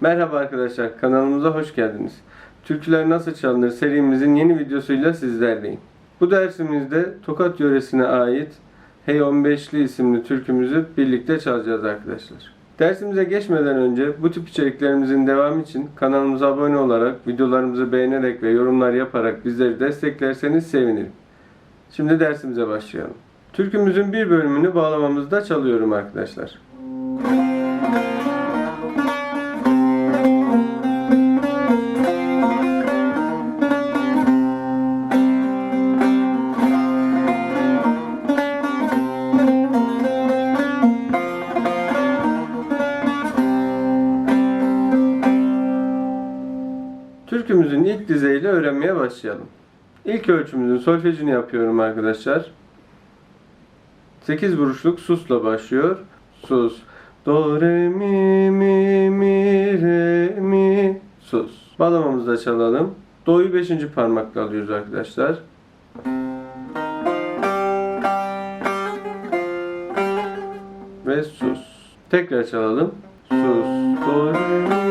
Merhaba arkadaşlar, kanalımıza hoş geldiniz. Türküler Nasıl Çalınır serimizin yeni videosuyla sizlerleyim. Bu dersimizde Tokat yöresine ait Hey 15'li isimli türkümüzü birlikte çalacağız arkadaşlar. Dersimize geçmeden önce bu tip içeriklerimizin devamı için kanalımıza abone olarak, videolarımızı beğenerek ve yorumlar yaparak bizleri desteklerseniz sevinirim. Şimdi dersimize başlayalım. Türkümüzün bir bölümünü bağlamamızda çalıyorum arkadaşlar. Dizeyle öğrenmeye başlayalım. İlk ölçümüzün solfejini yapıyorum arkadaşlar. 8 vuruşluk susla başlıyor. Sus. Do, re, mi, mi, mi, re, mi, sus. Bağlamamızı da çalalım. Do'yu 5. parmakla alıyoruz arkadaşlar. Ve sus. Tekrar çalalım. Sus. Do, re, mi,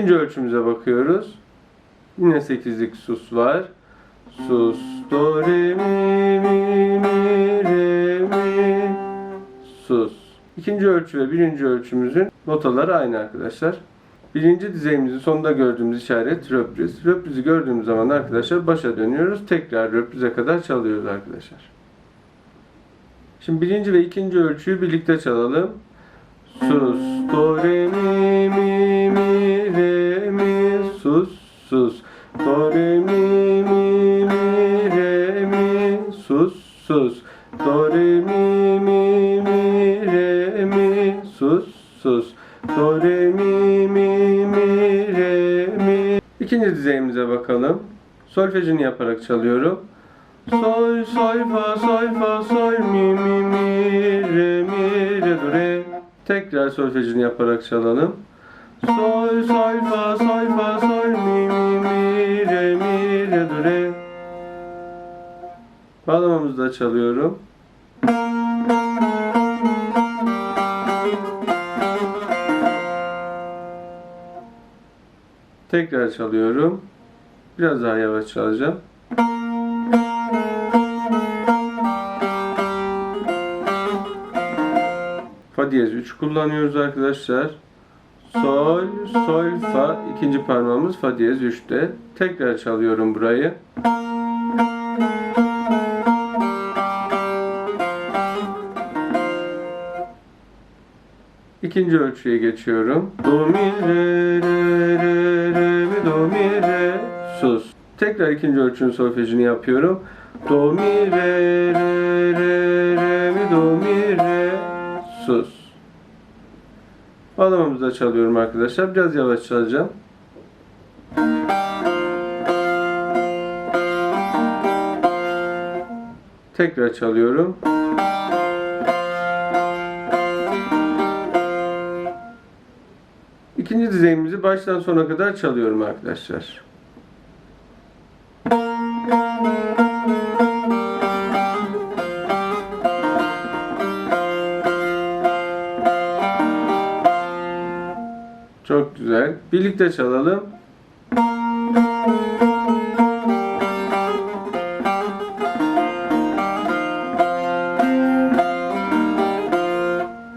İkinci ölçümüze bakıyoruz. Yine 8'lik sus var. Sus, do, re, mi, mi, mi, re, mi, sus. İkinci ölçü ve birinci ölçümüzün notaları aynı arkadaşlar. Birinci dizeyimizin sonunda gördüğümüz işaret röpriz. Röprizi gördüğümüz zaman arkadaşlar başa dönüyoruz. Tekrar röprize kadar çalıyoruz arkadaşlar. Şimdi birinci ve ikinci ölçüyü birlikte çalalım. Sus, do, re, mi, mi, mi, re, mi, sus, sus. Do, re, mi, mi, mi, re, mi, sus, sus. Do, re, mi, mi, mi, re, mi, sus, sus. Do, re, mi, mi, mi, re, mi. İkinci dizeyimize bakalım. Solfejini yaparak çalıyorum. Sol, sol, fa, sol, Tekrar solfejini yaparak çalalım. Sol, sol, fa, sol, fa, sol, mi, mi, mi, re, mi, re, do, re. Bağlamamızı da çalıyorum. Tekrar çalıyorum. Biraz daha yavaş çalacağım. Diyez 3 kullanıyoruz arkadaşlar. Sol, sol, fa. ikinci parmağımız fa diyez 3'te. Tekrar çalıyorum burayı. İkinci ölçüye geçiyorum. Do, mi, re, re, re, re, mi, do, mi, re, sus. Tekrar ikinci ölçünün solfejini yapıyorum. Do, mi, re, re, re, re, mi, do, mi, re, sus. Bağlamamızı çalıyorum arkadaşlar. Biraz yavaş çalacağım. Tekrar çalıyorum. İkinci dizeyimizi baştan sona kadar çalıyorum arkadaşlar. Birlikte çalalım.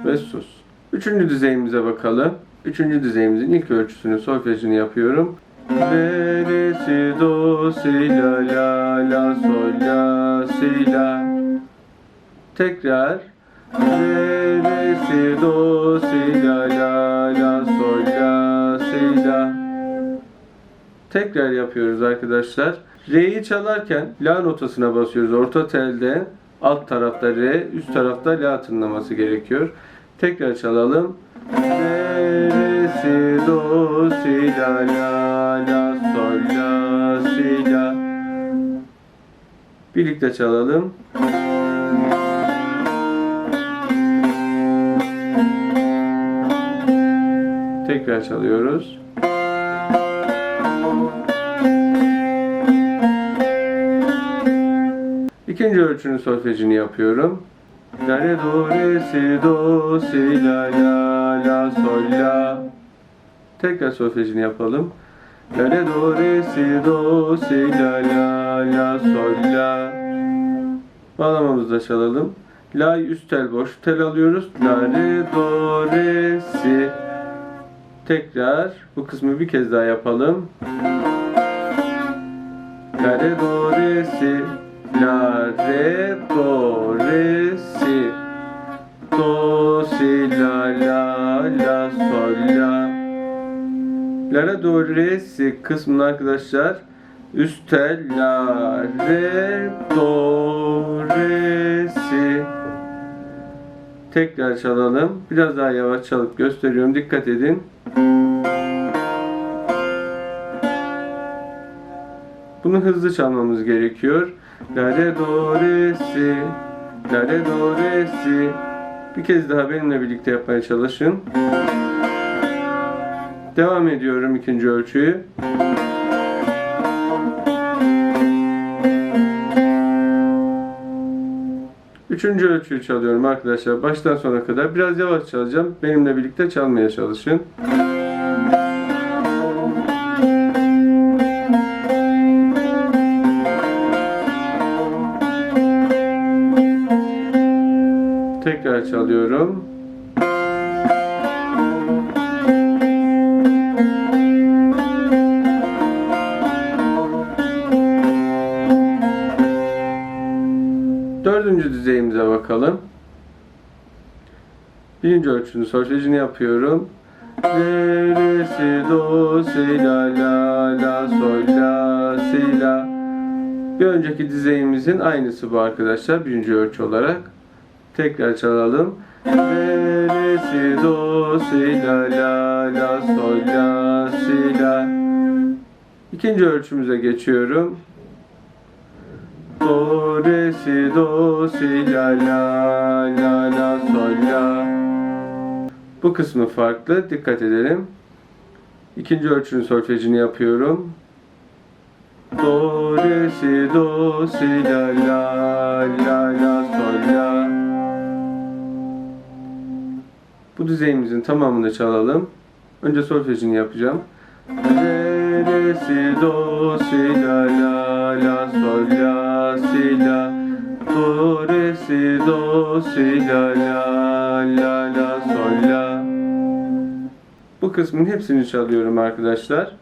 Ve sus. Üçüncü dizeyimize bakalım. Üçüncü dizeyimizin ilk ölçüsünü, solfejini yapıyorum. Re, re, si, do, si, la, la, la, sol, la, si, la. Tekrar. Re, re, si, do, si, la, la, la, sol, Tekrar yapıyoruz arkadaşlar. Re'yi çalarken La notasına basıyoruz. Orta telde alt tarafta Re, üst tarafta La tınlaması gerekiyor. Tekrar çalalım. Re, re, si, do, si, la, la, la, sol, la, si, la. Birlikte çalalım. Tekrar çalıyoruz. İkinci ölçünün solfejini yapıyorum. La re do re si do si la la la sol la. Tekrar solfejini yapalım. La re do re si do si la la la sol la. Bağlamamızı da çalalım. La üst tel boş tel alıyoruz. La re do re si. Tekrar bu kısmı bir kez daha yapalım. La re do re si. La re do re si. Do si la la la sol la. La re do re si kısmını arkadaşlar üst tel la re do re. Tekrar çalalım. Biraz daha yavaş çalıp gösteriyorum. Dikkat edin. Bunu hızlı çalmamız gerekiyor. La re do re si. La re do re si. Bir kez daha benimle birlikte yapmaya çalışın. Devam ediyorum ikinci ölçüyü. Üçüncü ölçüyü çalıyorum arkadaşlar. Baştan sona kadar biraz yavaş çalacağım. Benimle birlikte çalmaya çalışın. Tekrar çalıyorum. Birinci ölçünün solfejini yapıyorum. Re, re, si, do, si, la, la, la, sol, la, si, la. Bir önceki düzeyimizin aynısı bu arkadaşlar. Birinci ölçü olarak. Tekrar çalalım. Re, re, si, do, si, la, la, la, sol, la, si, la. İkinci ölçümüze geçiyorum. Do, re, si, do, si, la, la, la, la, sol, la. Bu kısmı farklı. Dikkat edelim. İkinci ölçünün solfejini yapıyorum. Do, re, si, do, si, la, la, la, la, sol, la. Bu düzeyimizin tamamını çalalım. Önce solfejini yapacağım. Re, re, si, do, si, la, la, la, sol, la, si, la. Do, re, si, do, si, la, la, la, la, sol, la. Bu kısmın hepsini çalıyorum arkadaşlar.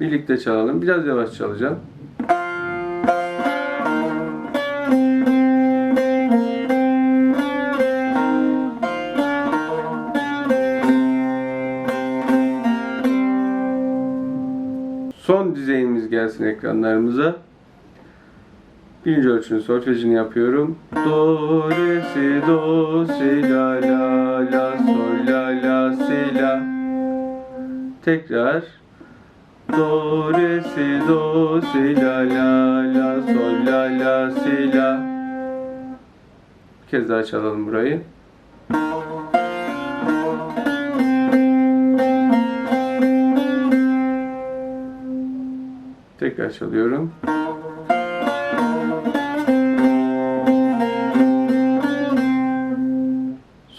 Birlikte çalalım. Biraz yavaş çalacağım. Son düzeyimiz gelsin ekranlarımıza. Birinci ölçünün solfejini yapıyorum. Do, re, si, do, si, la, la, la, sol, la, la, si, la. Tekrar. Do, re, si, do, si, la, la, la, sol, la, la, si, la. Bir kez daha çalalım burayı. Tekrar çalıyorum.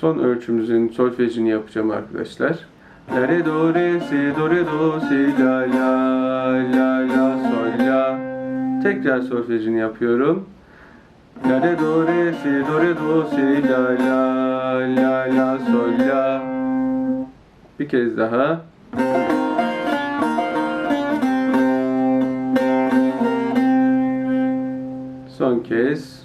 Son ölçümüzün solfejini yapacağım arkadaşlar. La re do re si do re do si la la la la sol la. Tekrar solfejini yapıyorum. La re do re si do re do si la la la la sol la. Bir kez daha. Son kez.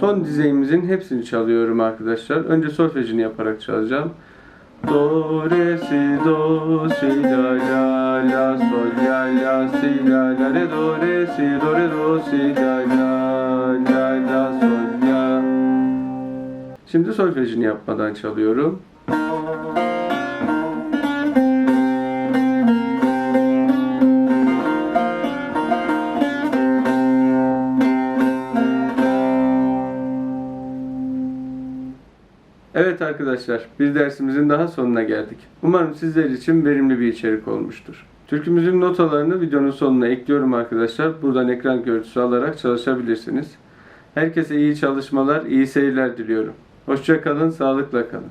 Son dizeyimizin hepsini çalıyorum arkadaşlar. Önce solfejini yaparak çalacağım. Do, re, si, do, si, la, la, la, sol, la, la, si, la, la, re, do, re, si, do, re, do, si, la, la, la, la, sol, la. Şimdi solfejini yapmadan çalıyorum. Arkadaşlar, bir dersimizin daha sonuna geldik. Umarım sizler için verimli bir içerik olmuştur. Türkümüzün notalarını videonun sonuna ekliyorum arkadaşlar. Buradan ekran görüntüsü alarak çalışabilirsiniz. Herkese iyi çalışmalar, iyi seyirler diliyorum. Hoşça kalın, sağlıkla kalın.